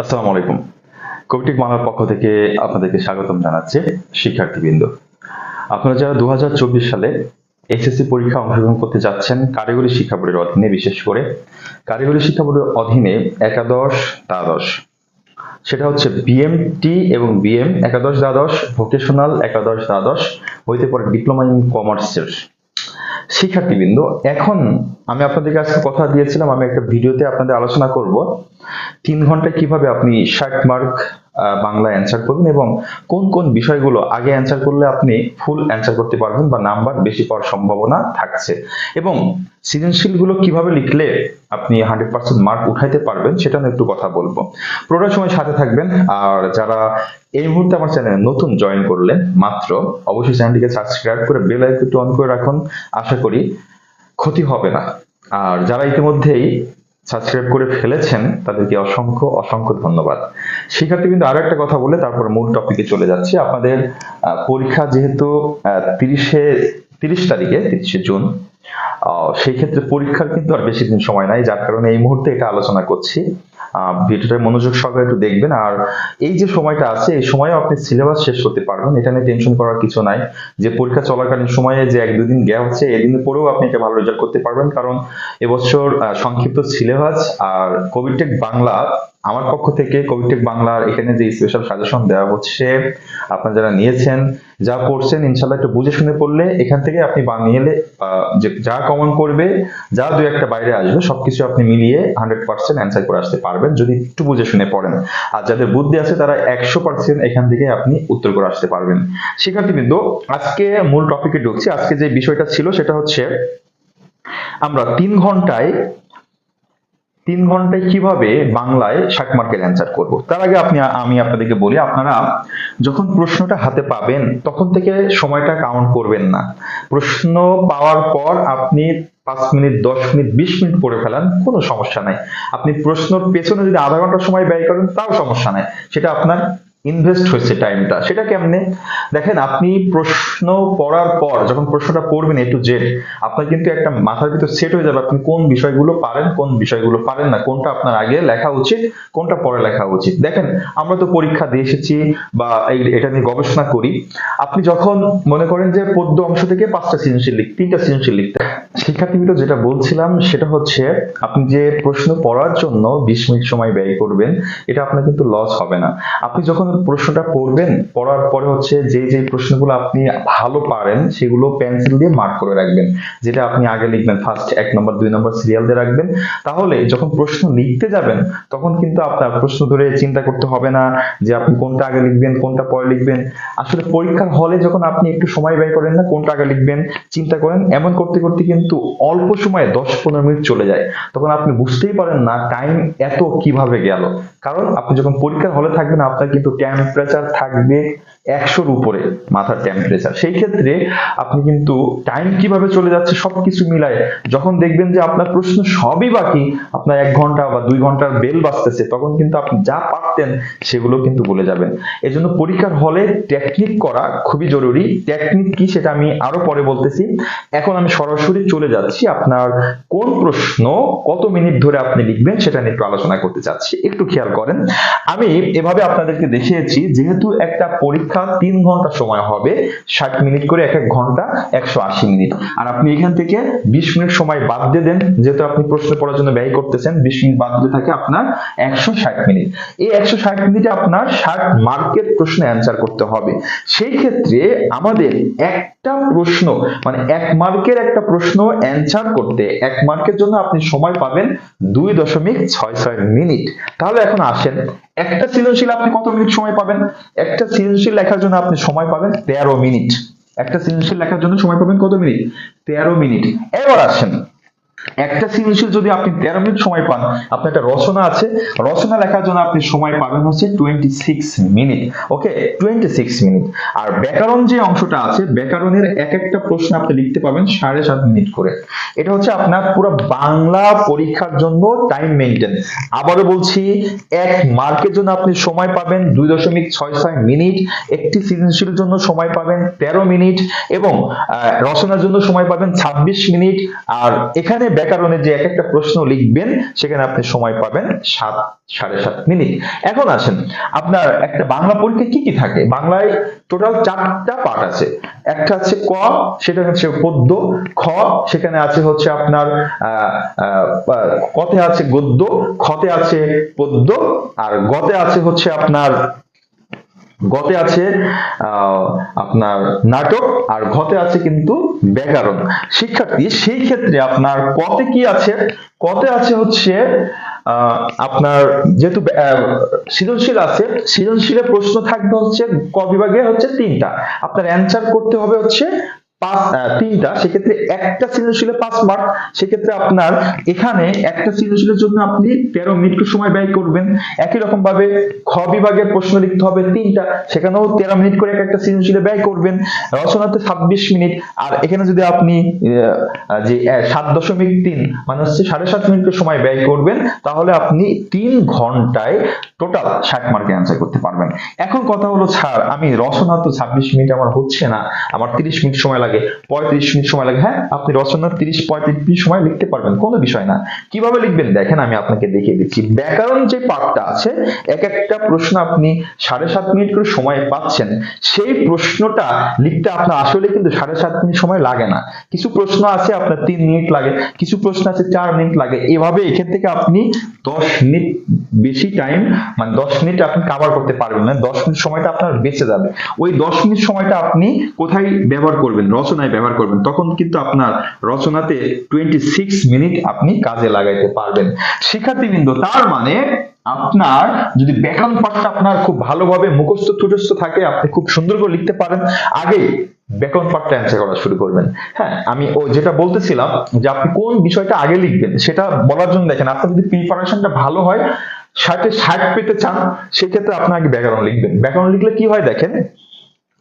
আসসালামু আলাইকুম। কবিটিক বাংলার পক্ষ থেকে আপনাদেরকে স্বাগতম জানাচ্ছি শিক্ষার্থীবৃন্দ। আপনারা যারা দু হাজার চব্বিশ সালে এসএসসি পরীক্ষা অংশগ্রহণ করতে যাচ্ছেন, কারিগরি শিক্ষা বোর্ডের অধীনে, বিশেষ করে কারিগরি শিক্ষা বোর্ডের অধীনে একাদশ দ্বাদশ। সেটা হচ্ছে বিএমটি এবং বিএম একাদশ দ্বাদশ ভোকেশনাল একাদশ দ্বাদশ, হইতে পারে ডিপ্লোমা ইন কমার্সের শিক্ষার্থীবৃন্দ, এখন আমি আপনাদেরকে আজকে কথা দিয়েছিলাম, আমি একটা ভিডিওতে আপনাদের আলোচনা করব। তিন ঘন্টায় কীভাবে আপনি ষাট মার্ক বাংলা অ্যান্সার করবেন এবং কোন কোন বিষয়গুলো আগে অ্যান্সার করলে আপনি ফুল অ্যান্সার করতে পারবেন বা নাম্বার বেশি পাওয়ার সম্ভাবনা থাকছে। এবং সৃজনশীলগুলো কীভাবে লিখলে আপনি হান্ড্রেড পার্সেন্ট মার্ক উঠাইতে পারবেন সেটা নিয়ে একটু কথা বলব। পুরোটা সময় সাথে থাকবেন আর যারা এই মুহূর্তে আমার চ্যানেলে নতুন জয়েন করলেন, মাত্র অবশ্যই চ্যানেলটিকে সাবস্ক্রাইব করে বেল আইকনটি অন করে রাখুন। আশা করি ক্ষতি হবে না। আর যারা ইতিমধ্যেই সাবস্ক্রাইব করে ফেলেছেন, তাদেরকে অসংখ্য অসংখ্য ধন্যবাদ। শিক্ষার্থী কিন্তু আরও একটা কথা বলে তারপর মূল টপিকে চলে যাচ্ছি। আপনাদের পরীক্ষা যেহেতু তিরিশে, তিরিশ তারিখে, তিরিশে জুন সেই ক্ষেত্রে পরীক্ষার কিন্তু আর বেশি দিন সময় নাই, যার কারণে এই মুহূর্তে এটা আলোচনা করছি। ভিডিওটা মনোযোগ সহকারে একটু দেখবেন। আর এই যে সময়টা আছে, এই সময়ে আপনি সিলেবাস শেষ করতে পারবেন। এটা নিয়ে টেনশন করার কিছু নাই। যে পরীক্ষা চলাকালীন সময়ে যে এক দুদিন গ্যাপ হচ্ছে, এদিন পরেও আপনি এটা ভালো রেজাল্ট করতে পারবেন। কারণ এবছর সংক্ষিপ্ত সিলেবাস আর কোভিড টেক বাংলা আমার পক্ষ থেকে কবিটেক বাংলার এখানে যে স্পেশাল সাজেশন দেওয়া হচ্ছে, আপনারা যারা নিয়েছেন, যা পড়ছেন ইনশাল্লাহ একটু বুঝে শুনে পড়লে এখান থেকে আপনি বানিয়ে যে যা কমন করবে, যা দু একটা বাইরে আসবে, সবকিছু আপনি মিলিয়ে হান্ড্রেড পার্সেন্ট অ্যান্সার করে আসতে পারবেন, যদি একটু বুঝে শুনে পড়েন। আর যাদের বুদ্ধি আছে, তারা একশো পার্সেন্ট এখান থেকে আপনি উত্তর করে আসতে পারবেন। শিক্ষার্থীবৃন্দ আজকে মূল টপিকে ঢুকছি। আজকে যে বিষয়টা ছিল, সেটা হচ্ছে আমরা তিন ঘন্টায় তিন ঘন্টায় কীভাবে বাংলায় ষাট মার্কের অ্যান্সার করব? তার আগে আপনি, আমি আপনাদেরকে বলি, আপনারা যখন প্রশ্নটা হাতে পাবেন, তখন থেকে সময়টা কাউন্ট করবেন না। প্রশ্ন পাওয়ার পর আপনি পাঁচ মিনিট, দশ মিনিট, বিশ মিনিট পড়ে ফেলান, কোনো সমস্যা নাই। আপনি প্রশ্নর পেছনে যদি আধা ঘণ্টা সময় ব্যয় করেন, তাও সমস্যা নাই। সেটা আপনার ইনভেস্ট হয়েছে টাইমটা সেটা কেমনে? দেখেন, আপনি প্রশ্ন পড়ার পর, যখন প্রশ্নটা পড়বেন এ টু জেড আপনার কিন্তু একটা মাথার ভিতর সেট হয়ে যাবে আপনি কোন বিষয়গুলো পারেন, কোন বিষয়গুলো পারেন না, কোনটা আপনার আগে লেখা উচিত, কোনটা পরে লেখা উচিত। দেখেন, আমরা তো পরীক্ষা দিয়ে এসেছি বা এটা নিয়ে গবেষণা করি। আপনি যখন মনে করেন যে পদ্য অংশ থেকে পাঁচটা সৃজনশীল লিখ তিনটা সৃজনশীল লিখতে শিক্ষার্থীবৃন্দ যেটা বলছিলাম, সেটা হচ্ছে আপনি যে প্রশ্ন পড়ার জন্য বিশ মিনিট সময় ব্যয় করবেন, এটা আপনার কিন্তু লস হবে না। আপনি যখন প্রশ্নটা পড়বেন পড়ার পরে হচ্ছে যে যে প্রশ্নগুলো আপনি ভালো পারেন, সেগুলো পেন্সিল দিয়ে মার্ক করে রাখবেন, যেটা আপনি আগে লিখবেন ফার্স্ট এক নম্বর দুই নম্বর সিরিয়াল দিয়ে রাখবেন। তাহলে যখন প্রশ্ন লিখতে যাবেন, তখন কিন্তু আপনার প্রশ্ন ধরে চিন্তা করতে হবে না যে, আপনি কোনটা আগে লিখবেন, কোনটা পরে লিখবেন। আসলে পরীক্ষার হলে যখন আপনি একটু সময় ব্যয় করেন না, কোনটা আগে লিখবেন, চিন্তা করেন, এমন করতে করতে কিন্তু অল্প সময়ে দশ পনেরো মিনিট চলে যায়। তখন আপনি বুঝতেই পারেন না টাইম এত কীভাবে গেল। কারণ আপনি যখন পরীক্ষার হলে থাকবেন, আপনার কিন্তু টেম্পারেচার থাকবে। একশোর উপরে মাথার টেম্পারেচার সেই ক্ষেত্রে আপনি কিন্তু টাইম কীভাবে চলে যাচ্ছে সবকিছু মিলায় যখন দেখবেন যে আপনার প্রশ্ন সবই বাকি, আপনার এক ঘণ্টা বা দুই ঘণ্টার বেল বাজতেছে, তখন কিন্তু আপনি যা পারতেন সেগুলো কিন্তু ভুলে যাবেন। এজন্য পরীক্ষার হলে টেকনিক করা খুবই জরুরি। টেকনিক কি সেটা আমি আরও পরে বলতেছি। এখন আমি সরাসরি চলে যাচ্ছি আপনার কোন প্রশ্ন কত মিনিট ধরে আপনি লিখবেন সেটা নিয়ে একটু আলোচনা করতে চাচ্ছি। একটু খেয়াল করেন। আমি এভাবে আপনাদেরকে দেখিয়েছি, যেহেতু একটা পরীক্ষা তিন ঘণ্টা সময় হবে, ষাট মিনিট করে এক এক ঘণ্টা একশো আশি মিনিট। আর আপনি এখান থেকে বিশ মিনিট সময় বাদ দিয়ে দেন, যেহেতু আপনি প্রশ্ন পড়ার জন্য ব্যয় করতেছেন, বিশ মিনিট বাদ দিয়ে থাকে আপনার একশো ষাট মিনিট। এই একশো ষাট মিনিটে আপনার ষাট মার্কের প্রশ্ন অ্যান্সার করতে হবে। সেই ক্ষেত্রে আমাদের একটা প্রশ্ন মানে এক মার্কের একটা প্রশ্ন অ্যান্সার করতে এক মার্কের জন্য আপনি সময় পাবেন দুই দশমিক ছয় ছয় মিনিট। তাহলে এখন আসেন একটা সৃজনশীল আপনি কত মিনিট সময় পাবেন? একটা সৃজনশীল লেখার জন্য আপনি সময় পাবেন তেরো মিনিট। একটা সৃজনশীল লেখার জন্য সময় পাবেন কত মিনিট? তেরো মিনিট। এবার আসেন। একটা সৃজনশীল যদি আপনি তেরো মিনিট সময় পান, আপনার একটা রচনা আছে। রচনা লেখার জন্য আপনি সময় পাবেন হচ্ছে twenty six minute okay twenty six minute আর ব্যাকরণ যে অংশটা আছে, ব্যাকরণের এক একটা প্রশ্ন আপনি লিখতে পাবেন সাড়ে সাত মিনিট করে। এটা হচ্ছে আপনার পুরো বাংলা পরীক্ষার জন্য টাইম মেনটেন আবারও বলছি, এক মার্কের জন্য আপনি সময় পাবেন দুই দশমিক ছয় ছয় মিনিট। একটি সৃজনশীল জন্য সময় পাবেন তেরো মিনিট এবং রচনার জন্য সময় পাবেন ছাব্বিশ মিনিট। আর এখানে প্রশ্নে ব্যাকরণে যে এক একটা প্রশ্ন লিখবেন, সেখানে আপনি সময় পাবেন সাত, সাড়ে সাত মিনিট। এখন আসেন, আপনার একটা বাংলা পরীক্ষা কি কি থাকে? বাংলায় টোটাল চারটা পার্ট আছে। একটা আছে ক, সেটা হচ্ছে পদ্য, খ, সেখানে আছে হচ্ছে আপনার কতে আছে গদ্য, খতে আছে পদ্য, আর গতে আছে হচ্ছে আপনার গতে আছে আপনার নাটক, আর ঘতে আছে কিন্তু ব্যাকরণ। শিক্ষার্থী, সেই ক্ষেত্রে আপনার কতে কি আছে? কতে আছে হচ্ছে আপনার যেহেতু সৃজনশীল আছে সৃজনশীলে প্রশ্ন থাকবে হচ্ছে, ক বিভাগে হচ্ছে তিনটা। আপনার অ্যান্সার করতে হবে হচ্ছে পাঁচ তিনটা, সেক্ষেত্রে একটা সৃজনশীলে পাঁচ মার্ক সেক্ষেত্রে আপনার এখানে একটা সৃজনশীলের জন্য আপনি তেরো মিনিট সময় ব্যয় করবেন। একই রকম ভাবে খ বিভাগের প্রশ্ন লিখতে হবে তিনটা, সেখানেও তেরো মিনিট করে এক একটা সৃজনশীলে ব্যয় করবেন। রচনাতে ছাব্বিশ মিনিট, আর এখানে যদি আপনি যে সাত দশমিক তিন মানে হচ্ছে সাড়ে সাত মিনিট সময় ব্যয় করবেন, তাহলে আপনি তিন ঘন্টায় টোটাল ষাট মার্কে অ্যান্সার করতে পারবেন। এখন কথা হলো, স্যার, আমি রচনা তো ছাব্বিশ মিনিট, আমার হচ্ছে না, আমার তিরিশ মিনিট সময় লাগে, পঁয়ত্রিশ মিনিট সময় লাগে। হ্যাঁ আপনি রচনা তিরিশ, পঁয়ত্রিশ মিনিট সময় লিখতে পারবেন, কোনো বিষয় না। কীভাবে লিখবেন? দেখেন, আমি আপনাকে দেখিয়ে দিচ্ছি। ব্যাকরণ যে পার্টটা আছে, এক একটা প্রশ্ন আপনি সাড়ে সাত মিনিট করে সময় পাচ্ছেন, সেই প্রশ্নটা লিখতে আপনার আসলে কিন্তু সাড়ে সাত মিনিট সময় লাগে না। কিছু প্রশ্ন আছে, আপনার তিন মিনিট লাগে, কিছু প্রশ্ন আছে, চার মিনিট লাগে। এভাবে এখান থেকে আপনি দশ মিনিট বেশি টাইম মানে দশ মিনিট আপনি কাভার করতে পারবেন না, দশ মিনিট সময়টা আপনার বেঁচে যাবে। ওই দশ মিনিট সময়টা আপনি কোথায় ব্যবহার করবেন? রচনায় ব্যবহার করবেন, তখন কিন্তু আপনার রচনাতে টোয়েন্টি সিক্স মিনিট আপনি কাজে লাগাইতে পারবেন। শিক্ষার্থীবৃন্দ, তার মানে আপনার যদি ব্যাকরণ পাঠটা আপনার খুব ভালোভাবে মুখস্থ টুটস্থ থাকে, আপনি খুব সুন্দর করে লিখতে পারেন, আগে ব্যাকরণ পাঠটা অ্যান্সার করা শুরু করবেন। হ্যাঁ আমি ও যেটা বলতেছিলাম যে আপনি কোন বিষয়টা আগে লিখবেন, সেটা বলার জন্য দেখেন, আপনার যদি প্রিপারেশনটা ভালো হয়, ষাটে ষাট পেতে চান, সেক্ষেত্রে আপনার আগে ব্যাকরণ লিখবেন। ব্যাকরণ লিখলে কি হয় দেখেন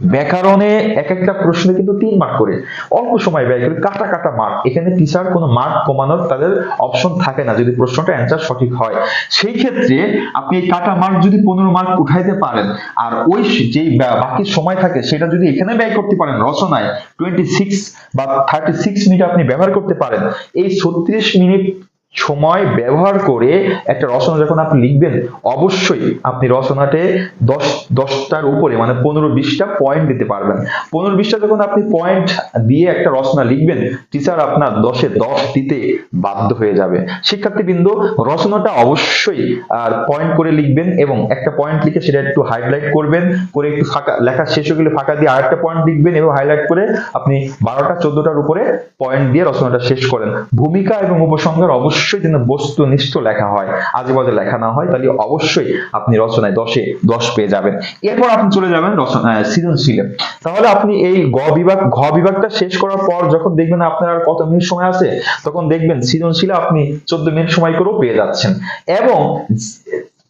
ব্যাকরণে এক একটা প্রশ্নে কিন্তু তিন মার্ক করে। অল্প সময় ব্যয় করে কাটা কাটা মার্ক এখানে টিচার কোনো মার্ক কমানোর তাদের অপশন থাকে না, যদি প্রশ্নটা অ্যান্সার সঠিক হয়। সেই ক্ষেত্রে আপনি এই কাটা মার্ক যদি পনেরো মার্ক উঠাইতে পারেন, আর ওই যেই বাকি সময় থাকে, সেটা যদি এখানে ব্যয় করতে পারেন, রচনায় টোয়েন্টি সিক্স বা থার্টি সিক্স মিনিট আপনি ব্যবহার করতে পারেন, এই ছত্রিশ মিনিট সময় ব্যবহার করে একটা রচনা যখন আপনি লিখবেন, অবশ্যই আপনি রচনাতে দশ, দশটার উপরে মানে পনেরো বিশটা পয়েন্ট দিতে পারবেন। পনেরো বিশটা যখন আপনি পয়েন্ট দিয়ে একটা রচনা লিখবেন টিচার আপনার দশে দশ দিতে বাধ্য হয়ে যাবে। শিক্ষার্থীবৃন্দ, রচনাটা অবশ্যই আর পয়েন্ট করে লিখবেন এবং একটা পয়েন্ট লিখে সেটা একটু হাইলাইট করবেন, করে একটু ফাঁকা, লেখা শেষ হয়ে গেলে ফাঁকা দিয়ে আরেকটা পয়েন্ট লিখবেন এবং হাইলাইট করে আপনি বারোটা, চোদ্দটার উপরে পয়েন্ট দিয়ে রচনাটা শেষ করেন। ভূমিকা এবং উপসংহার অবশ্যই যেন বস্তুনিষ্ঠ লেখা হয় আজে বাজে লেখা না হয়, তাহলে অবশ্যই আপনি রচনায় দশে, দশ পেয়ে যাবেন। এরপর আপনি চলে যাবেন রচনা সৃজনশীলে। তাহলে আপনি এই গ বিভাগ, ঘ বিভাগটা শেষ করার পর যখন দেখবেন আপনার আর কত মিনিট সময় আছে, তখন দেখবেন সৃজনশীলে আপনি চোদ্দ মিনিট সময় করেও পেয়ে যাচ্ছেন। এবং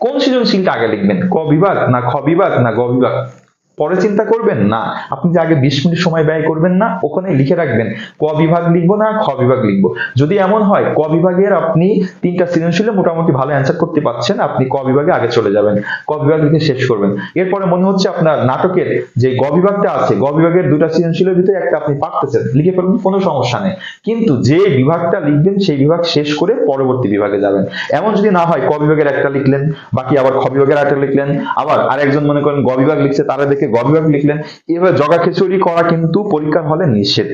কোন সৃজনশীলটা আগে লিখবেন? ক বিভাগ না খ বিভাগ না গ বিভাগ? পরে চিন্তা করবেন না। আপনি যে আগে বিশ মিনিট সময় ব্যয় করবেন না, ওখানে লিখে রাখবেন, ক বিভাগ লিখব না, খ বিভাগ লিখব। যদি এমন হয়, ক বিভাগের আপনি তিনটা সৃজনশীলে মোটামুটি ভালো অ্যান্সার করতে পারছেন, আপনি ক বিভাগে আগে চলে যাবেন, ক বিভাগ লিখে শেষ করবেন। এরপরে মনে হচ্ছে আপনার নাটকের যে গ বিভাগটা আছে, গ বিভাগের দুটা সৃজনশীলের ভিতরে একটা আপনি পারতেছেন, লিখে ফেলবেন কোনো সমস্যা নেই। কিন্তু যে বিভাগটা লিখবেন, সেই বিভাগ শেষ করে পরবর্তী বিভাগে যাবেন। এমন যদি না হয়, ক বিভাগের একটা লিখলেন, বাকি আবার খ বিভাগের একটা লিখলেন, আবার আরেকজন মনে করেন গ বিভাগ লিখছে, তারা দেখে গ বিভাগ লিখলেন এভাবে জগা খিচুড়ি করা কিন্তু পরীক্ষার হলে নিষেধ।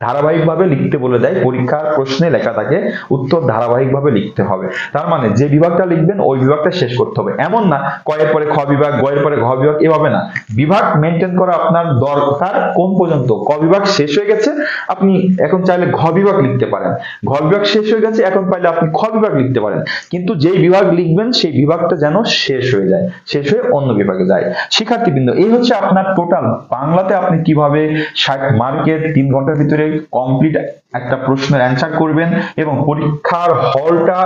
ধারাবাহিকভাবে লিখতে বলে দেয়, পরীক্ষার প্রশ্নে লেখা থাকে, উত্তর ধারাবাহিকভাবে লিখতে হবে। তার মানে যে বিভাগটা লিখবেন, ওই বিভাগটা শেষ করতে হবে। এমন না, কয়ের পরে খ বিভাগ, গয়ের পরে ঘ বিভাগ, এভাবে না। বিভাগ মেনটেন করা আপনার দরকার কোন পর্যন্ত। ক বিভাগ শেষ হয়ে গেছে, আপনি এখন চাইলে ঘ বিভাগ লিখতে পারেন। ঘ বিভাগ শেষ হয়ে গেছে, এখন পাইলে আপনি খ বিভাগ লিখতে পারেন। কিন্তু যেই বিভাগ লিখবেন, সেই বিভাগটা যেন শেষ হয়ে যায়, শেষ হয়ে অন্য বিভাগে যায়। শিক্ষার্থীবৃন্দ, এই হচ্ছে আপনার টোটাল বাংলাতে আপনি কীভাবে ষাট মার্কের তিন ঘণ্টার ভিতরে কমপ্লিট একটা প্রশ্নের অ্যান্সার করবেন এবং পরীক্ষার হলটা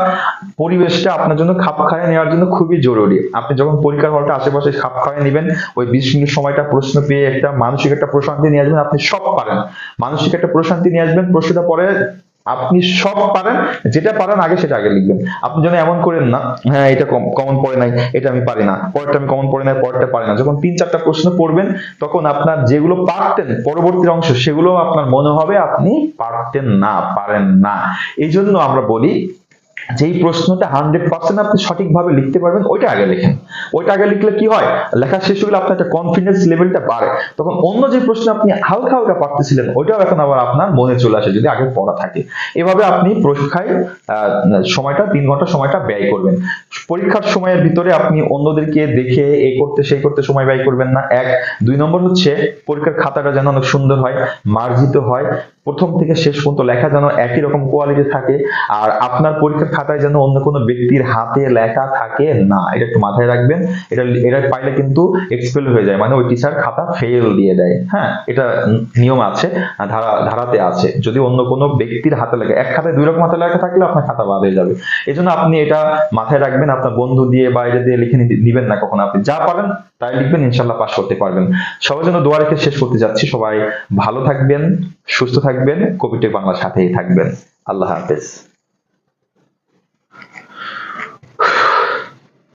পরিবেশটা আপনার জন্য খাপ খাইয়ে নেওয়ার জন্য খুবই জরুরি। আপনি যখন পরীক্ষার হলটা আশেপাশে খাপ খাইয়ে নেবেন, ওই বিশ মিনিট সময়টা প্রশ্ন পেয়ে একটা মানসিক একটা প্রশান্তি নিয়ে আসবেন, আপনি সব পারেন। মানসিক একটা প্রশান্তি নিয়ে আসবেন, প্রশ্নটা পরে আপনি সব পারেন, যেটা পারেন আগে সেটা আগে লিখবেন। আপনি যেন এমন করেন না হ্যাঁ এটা কমন পড়ে নাই, এটা আমি পারি না, পরেরটা আমি কমন পড়ে নাই, পরেরটা পারি না। যখন তিন, চারটা প্রশ্ন পড়বেন, তখন আপনার যেগুলো পারতেন পরবর্তী অংশ, সেগুলো আপনার মনে হবে আপনি পারতেন না, পারেন না। এই জন্য আমরা বলি যেই প্রশ্নটা হান্ড্রেড পার্সেন্ট আপনি সঠিকভাবে লিখতে পারবেন, ওইটা আগে লেখেন। ওইটা আগে লিখলে কি হয়? লেখা শেষ হলে আপনার একটা কনফিডেন্স লেভেলটা বাড়ে। তখন অন্য যে প্রশ্ন আপনি হালকা হালকা পারতেছিলেন, ওইটাও এখন আবার আপনার মনে চলে আসে, যদি আগে পড়া থাকে। এভাবে আপনি পরীক্ষায় সময়টা, তিন ঘণ্টা সময়টা ব্যয় করবেন। পরীক্ষার সময়ের ভিতরে আপনি অন্যদেরকে দেখে এই করতে সেই করতে সময় ব্যয় করবেন না। এক, দুই নম্বর হচ্ছে পরীক্ষার খাতাটা যেন অনেক সুন্দর হয়, মার্জিত হয়। প্রথম থেকে শেষ পর্যন্ত লেখা যেন একই রকম কোয়ালিটি থাকে। আর আপনার পরীক্ষার খাতায় যেন অন্য কোনো ব্যক্তির হাতে লেখা থাকে, না, এটা একটু মাথায় রাখবেন। এটা এটা পাইলে কিন্তু এক্সপেল হয়ে যায় মানে ওই টিচার খাতা ফেল দিয়ে দেয়। হ্যাঁ এটা নিয়ম আছে ধারা, ধারাতে আছে। যদি অন্য কোনো ব্যক্তির হাতে লেখা, এক খাতায় দুই রকম হাতে লেখা থাকলে আপনার খাতা বাদ হয়ে যাবে। এই জন্য আপনি এটা মাথায় রাখবেন, আপনার বন্ধু দিয়ে বা এটা দিয়ে লিখে নিবেন না কখনো। আপনি যা পারেন, তাই লিখবেন ইনশাল্লাহ পাশ করতে পারবেন। সবার জন্য দোয়া রেখে শেষ করতে যাচ্ছি। সবাই ভালো থাকবেন, সুস্থ থাকবেন কবিটেক বাংলার সাথেই থাকবেন। আল্লাহ হাফেজ।